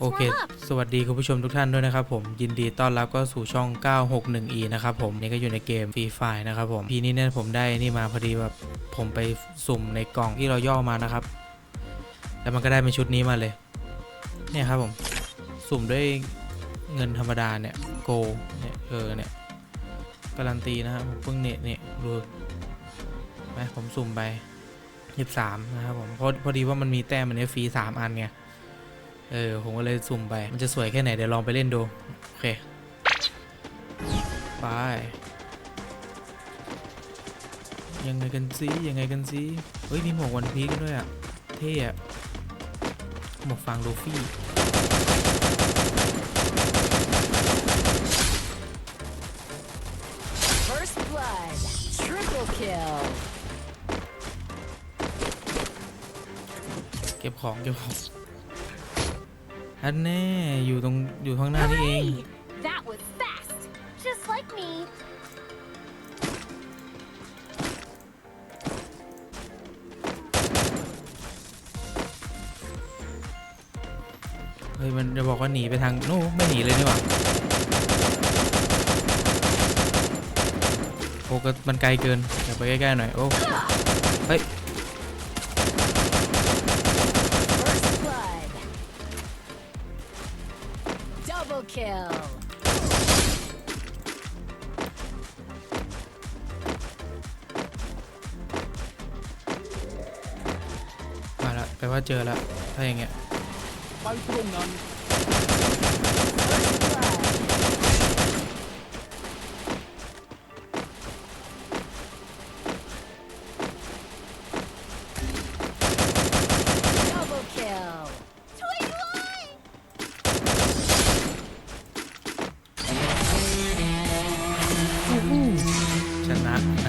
โอเค สวัสดีคุณผู้ชมทุกท่านด้วยนะครับผม ยินดีต้อนรับก็สู่ช่อง 961e นะครับผม นี่ก็อยู่ในเกม Free Fire นะครับผม พีนี้เนี่ยผมได้นี่มาพอดีแบบผมไปสุ่มในกล่องที่เราย่อมานะครับ แล้วมันก็ได้เป็นชุดนี้มาเลย เนี่ยครับผม สุ่มด้วยเงินธรรมดาเนี่ย โก เนี่ย เออ เนี่ย การันตีนะครับผมเพิ่งเนี่ยเนี่ยดูไหมผมสุ่มไปยี่สามนะครับผม เพราะพอดีว่ามันมีแต้มมันเนี่ยฟรีสามอันไง เออ ผมก็เลยสุ่มไป มันจะสวยแค่ไหน เดี๋ยวลองไปเล่นดู โอเค ไป ยังไงกันซิยังไงกันซิเฮ้ย มีหมวกวันพีกันด้วยอะ เท่อะหมวกฟางลูฟี่ First blood. Triple kill. เก็บของ เก็บของ อันแน่อยู่ตรงอยู่ข้างหน้านี่เอง Hooray! That was fast. Just like me. เฮ้ยมันจะบอกว่าหนีไปทางนู้นไม่หนีเลยนี่หว่าโอ้ก็มันไกลเกินเดี๋ยวไปใกล้ๆหน่อยโอ้เฮ้ย Double kill. มาแล้วแปลว่าเจอแล้วถ้าอย่างเงี้ยไปตรงนั้น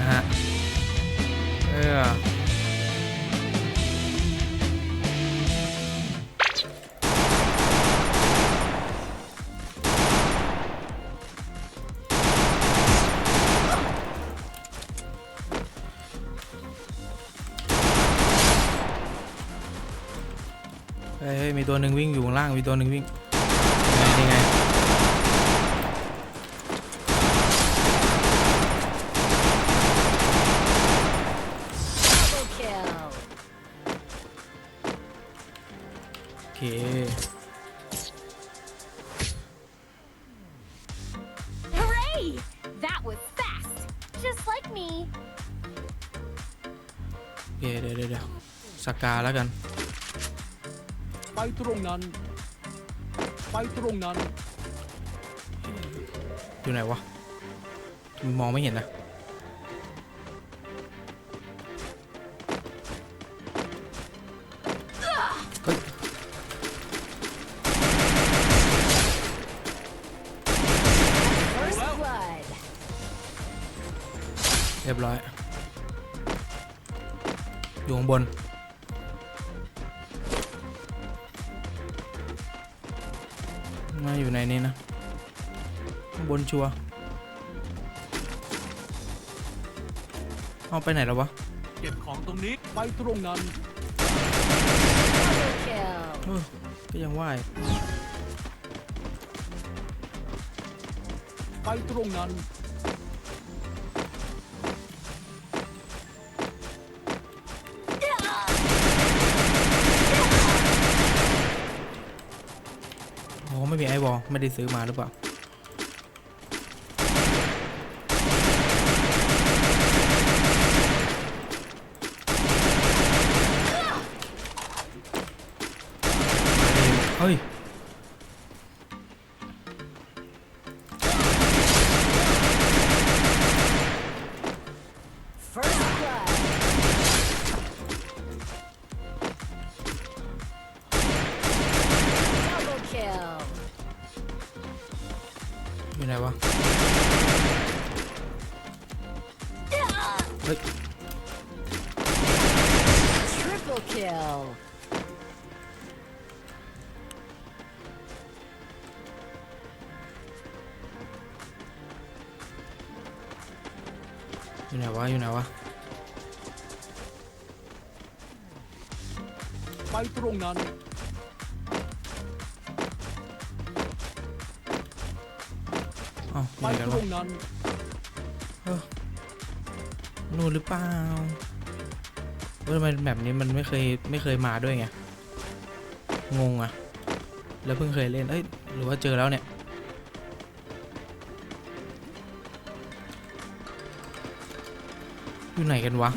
นะฮะ เออเฮ้ยเฮ้ยมีตัวหนึ่งวิ่งอยู่ข้างล่าง มีตัวหนึ่งวิ่งยังไงยังไง เค Hooray! That was fast. Just like me. โอเคเดี๋ยวเดี๋ยวเดี๋ยวสกาแล้วกัน ไปตรงนั้น ไปตรงนั้น อยู่ไหนวะ มองไม่เห็นนะ เรียบร้อย อยู่ข้างบน มาอยู่ในนี้นะ ข้างบนชัวร์เอาไปไหนแล้ววะ เก็บของตรงนี้ไปตรงนั้น Double kill. เออก็ยังว่าอยู่ไปตรงนั้น มีไอวอลไม่ได้ซื้อมาหรือเปล่า เฮ้ย Triple kill อยู่ไหนวะอยู่ไหนวะ ไปตรงนั้น อ้อไปตรงนั้น นู่นหรือเปล่าเว้ยทำไมแบบนี้มันไม่เคยไม่เคยมาด้วยไง งงอะแล้วเพิ่งเคยเล่น เอ้ย หรือว่าเจอแล้วเนี่ย อยู่ไหนกันวะ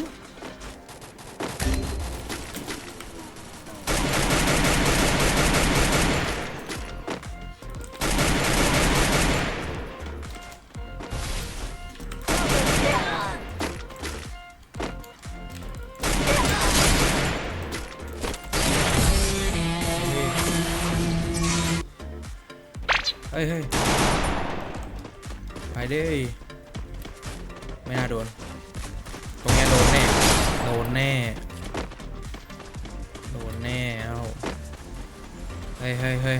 เฮ้ยเฮ้ยไปดิไม่น่าโดน ตรงนี้โดนแน่ โดนแน่ โดนแน่เอาเฮ้ยเฮ้ยเฮ้ย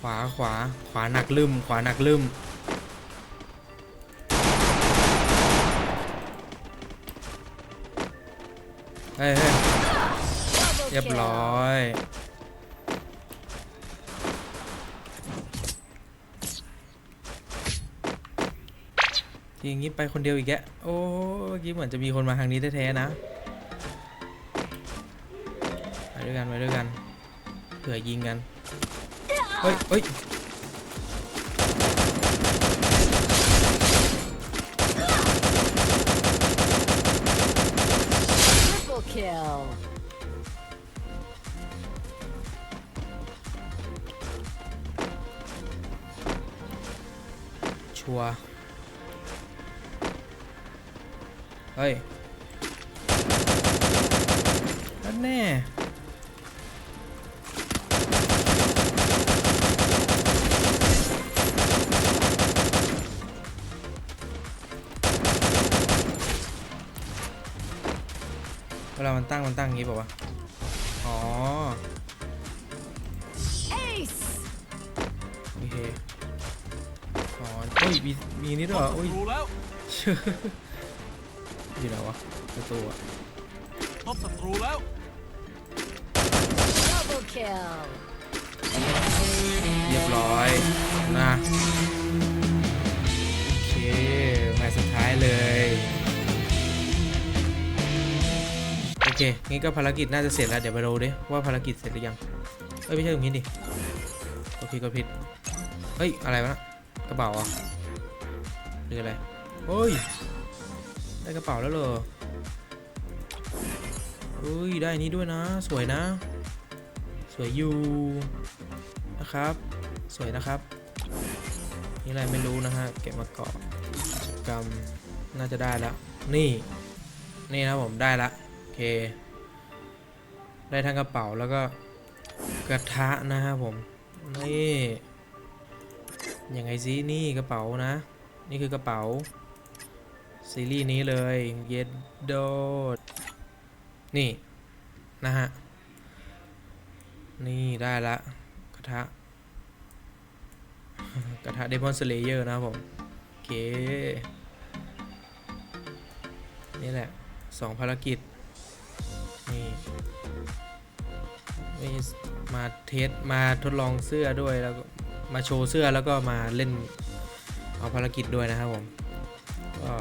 ขวาขวาขวาหนักลืมขวาหนักลืมเฮ้ยเฮ้ยเรียบร้อย ทีงี้ไปคนเดียวอีกแกะโอ้เมื่อกี้เหมือนจะมีคนมาทางนี้แท้ๆนะไปด้วยกันไปด้วยกันเผื่อยิงกัน เฮ้ยเฮ้ย Triple kill. ชัวร์ เฮ้ยนั่นแน่เวลามันตั้งมันตั้งอย่างงี้ป่าวะ อ๋อ Ace. โอเคอ๋อเฮ้ยมีมีนี่ด้วยเหรออุ้ย รู้แล้ว อยู่ไหนวะประตูอะพบศัตรูแล้ว Double kill. เรียบร้อยนะโอเคแมตช์สุดท้ายเลย โอเคงี้ก็ภารกิจน่าจะเสร็จแล้ว เดี๋ยวไปดูดิว่าภารกิจเสร็จหรือยัง เอ้ย ไม่ใช่ตรงนี้ดิกดผิดกดผิดเฮ้ย อะไรวะนะกระเป๋าอะหรืออะไรเฮ้ย ได้กระเป๋าแล้วเหรอเฮ้ยได้นี้ด้วยนะ สวยนะ สวยอยู่นะครับ สวยนะครับ นี่อะไรไม่รู้นะฮะเก็บมาเกาะกิจกรรมน่าจะได้แล้ว นี่ นี่นะผมได้ละโอเค ได้ทั้งกระเป๋าแล้วก็กระทะนะครับผมนี่ยังไงซินี่กระเป๋านะ นี่คือกระเป๋า ซีรีส์นี้เลยเย็ดโดดนี่ นะฮะ นี่ได้ละกระทะ กระทะเดมอนสเลเยอร์นะครับผม โอเค นี่แหละสองภารกิจ นี่มีมาเทส มาทดลองเสื้อด้วยแล้วก็มาโชว์เสื้อแล้วก็มาเล่นเอาภารกิจด้วยนะครับผมก็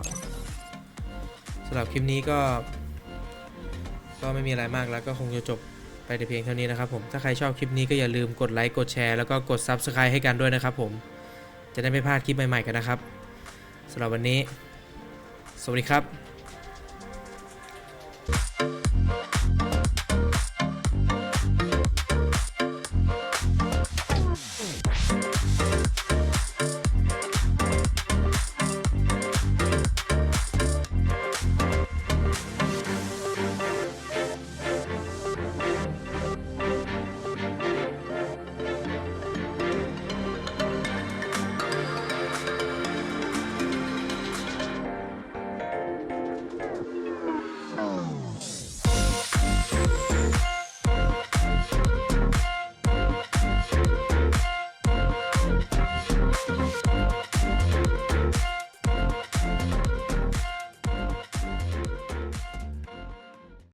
สำหรับคลิปนี้ก็ ก็ไม่มีอะไรมากแล้วก็คงจะจบไปแต่เพียงเท่านี้นะครับผม ถ้าใครชอบคลิปนี้ก็อย่าลืมกดไลค์ กดแชร์ แล้วก็กด Subscribe ให้กันด้วยนะครับผม จะได้ไม่พลาดคลิปใหม่ๆกันนะครับสำหรับวันนี้ สวัสดีครับ